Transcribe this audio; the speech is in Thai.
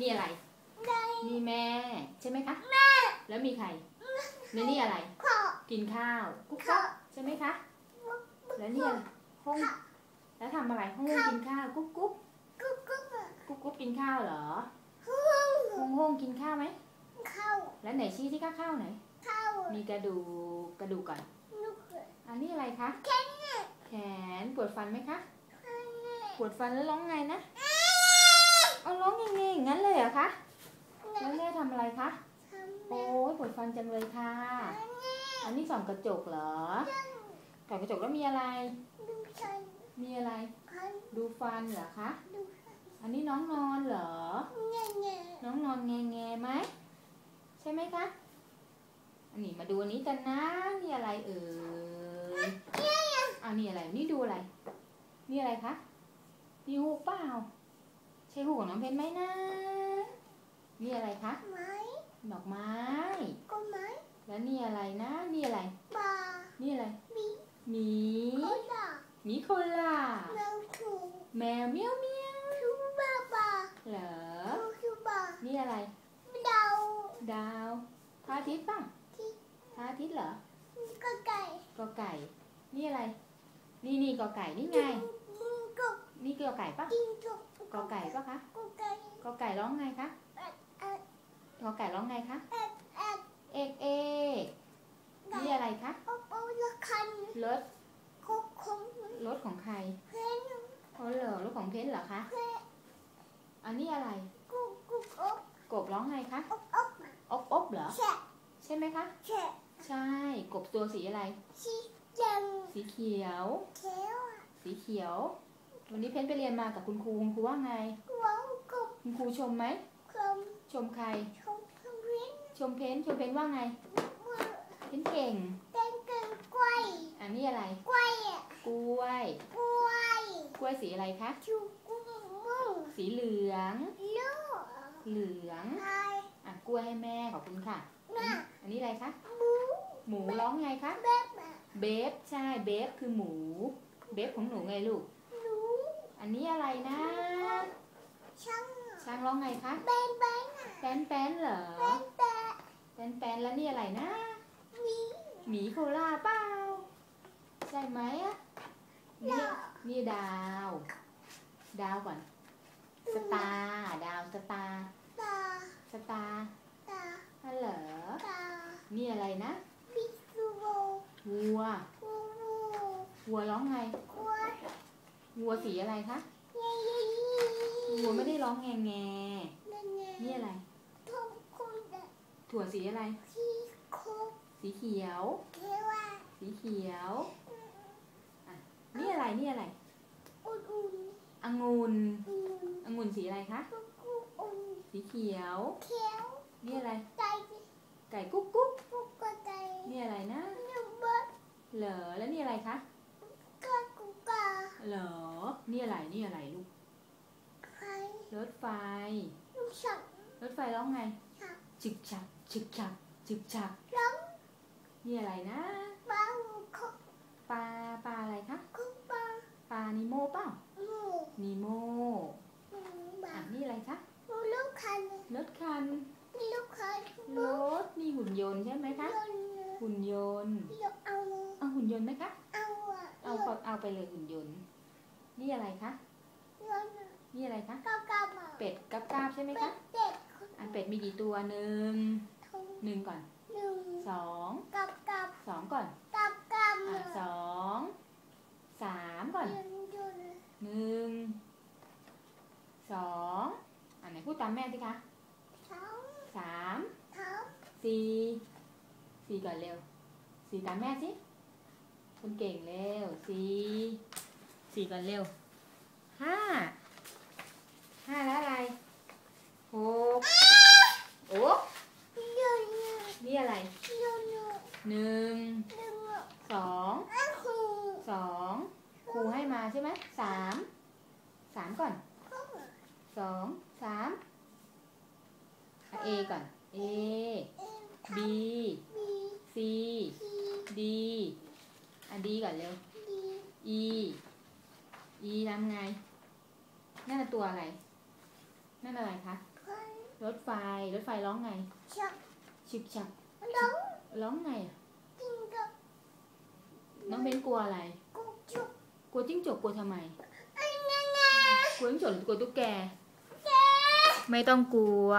นี่อะไรได้นี่แม่ ใช่ไหมคะ แม่ แล้วมีใครแล้วนี่อะไรพ่อกินข้าวกุ๊กข้ากุ๊วกใช่ไหมคะ แล้วนี่อะไรห้อง แล้วทำอะไรห้องห้องกินข้าวกุ๊กกุ๊กกุ๊กกุ๊กอะกุ๊กกุ๊กกินข้าวเหรอห้องห้องห้องกินข้าวไหมเข้าแล้วไหนชี้ที่ข้าวข้าวไหนเข้ามีกระดูกกระดูกก่อนลูกเขยอันนี้อะไรคะแค่เนี่ยแขนปวดฟันไหมคะแค่เนี่ยปวดฟันแล้วร้องไงนะ เอาร้องยังไงอย่างนั้นเลยเหรอคะ แล้วแม่ทำอะไรคะทำแบโอ้บยปวดฟันจังเลยค่ะนี้อันนี้ส่องกระจกเหรอส่องกระจกแล้วมีอะไรดูฉันมีอะไรคันดูฟันเหรอคะดูฉันอันนี้น้องนอนเหรอเนี่ยเนี่ยน้องนอนแงแงๆไหม ใช่ไหมคะ อันนี้มาดูอันนี้กันนะนี่อะไรเอ่ยอ้าวนี่อะไร นี่ดูอะไร นี่อะไรคะ นี่หูกเปล่า ใช่หูกของน้องเพชรไหมนะ นี่อะไรคะ ไม้ ดอกไม้ ก็ไม้ แล้วนี่อะไรนะ นี่อะไรปลานี่อะไร มีหมีโคล่าหมีโคล่าแมวถูกแมวเมียวเมียวชูบ้าบ้าเหรอชูชูบ้านี่อะไร ดาว ดาวพระอาทิตย์ป่ะที่พระอาทิตย์เหรอก็ไก่กอไก่ นี่อะไร นี่นี่กอไก่นี่ไงจิ้งจก นี่กอไก่ปะจิ้งจกกอไก่ปะคะก็ไก่กอไก่ร้องไงคะ เอ็ดเอ็ดกอไก่ร้องไงคะเอ็ดเอ็ดเอกเอกนี่อะไรคะโอ้โอ้ละคันรถคกคงรถของใครเพลงอ๋อเหรอรถของเพชรเหรอคะเพลงอันนี้อะไรกุ๊กกุ๊กอบกบร้องไงคะอบอบมาอบอบเหรอแฉะใช่ไหมคะแฉะใช่ กบตัวสีอะไรชีจังสีเขียวเขียวอะสีเขียว วันนี้เพชรไปเรียนมากับคุณครูคุณครูว่าไงว้าวกบคุณครูชมไหมคมชมใครชมทวินชมเพนชมเพนว่าไงว่าเพนเก่งเต้นเกินกล้วยอันนี้อะไร กล้วยอะกล้วย กล้วย กล้วยสีอะไรคะชูกุ้งมุ่งสีเหลืองลูกเหลืองไอ้อะกล้วยให้แม่ขอบคุณค่ะน่ะอันนี้อะไรคะหมูหมูร้องไงคะแบบอะเบฟใช่เบฟคือหมู เบฟของหนูไงลูกหนู อันนี้อะไรนะ ช่างอะช้างร้องไงคะแบนแบนอะแป้นแป้นเหรอแบนแบนแป้นแป้นแล้วนี่อะไรนะมีหมีโคล่าเปล่าใช่ไหมอะนี่นี่ดาว ดาวก่อน สตาร์ดาวสตาร์ตาสตาร์ตาฮัลโหลตานี่อะไรนะบิสูโบวัวกูรูวัวร้องไงกล้ วยวัวสีอะไรคะเยี่ยยี่วัวไม่ได้ร้องแงแงนั่นไงนี่อะไรทองคุณอะถั่วสีอะไรที่โคกสีเขียวเทว่าสีเขียวนี่อะไร นี่อะไรอุ่นอุ่นองุ่นอุ่นองุ่นสีอะไรคะกุ๊กกุ๊กอุ่นสีเขียวเขียว นี่อะไร ไก่ไก่กุ๊กกุ๊กกุ๊กกระไก่นี่อะไรนะนุ่มเบิดเหรอแล้วนี่อะไรคะกะกุ๊กกะ เหรอ นี่อะไร นี่อะไรลูกใครรถไฟ ลูกฉันรถไฟร้องไง ฉันจึกฉักจึกฉักจึกฉัก ร้องนี่อะไรนะ บ้าคุกปลา ปลาอะไรคะคุกบ้าปลานิโมเปล่าหมูนิโมหมูบ้าอะนี่อะไรคะ หมูลูกคันรถคันนี่ลูกคันรถนี่หุ่นยนต์ใช่ไหมคะ ยนต์หุ่นยนต์ ยกเอาเอาหุ่นยนต์ไหมคะ เอาอะเอาก็เอาไปเลยหุ่นยนต์ นี่อะไรคะยนต์นี่อะไรคะเก้าเก้ามาเป็ดกับกาบใช่ไหมเป็คะดเด็กคนอะเป็ดมีกี่ตัวหนึ่งทงหนึ่งก่อนหนึ่งสองกับกับสองก่อนกับกับอะสองสามก่อนยนต์ยนต์หนึ่งสองอันไหนพูดตามแม่สิคะเท้าสามเท้าสี่สี่ก่อนเร็วสี่ตามแม่สิ คนเก่งเร็วสี่สี่ก่อนเร็วห้าห้าแล้วอะไรหกโอ้ยนต์นี่อะไรยนต์หนึ่งหนึ่งสองอ้าวคูสองครูให้มาใช่ไหมสามสามก่อนสองสามอะ A ก่อน A เอ็ม B บี C ซี D อะ D ก่อนเร็วดี E E ทำไง นั่นน่ะตัวอะไร นั่นอะไรคะคนรถไฟ รถไฟร้องไงชักชิกชักน้องร้องไงอะกินกับน้องเบนกลัวอะไรกุ๊กจุกกลัวจิ้งจกกลัวทำไมไอ้นั่นไงกลัวจิ้งจกหรือกลัวตุ๊กแกแกไม่ต้องกลัว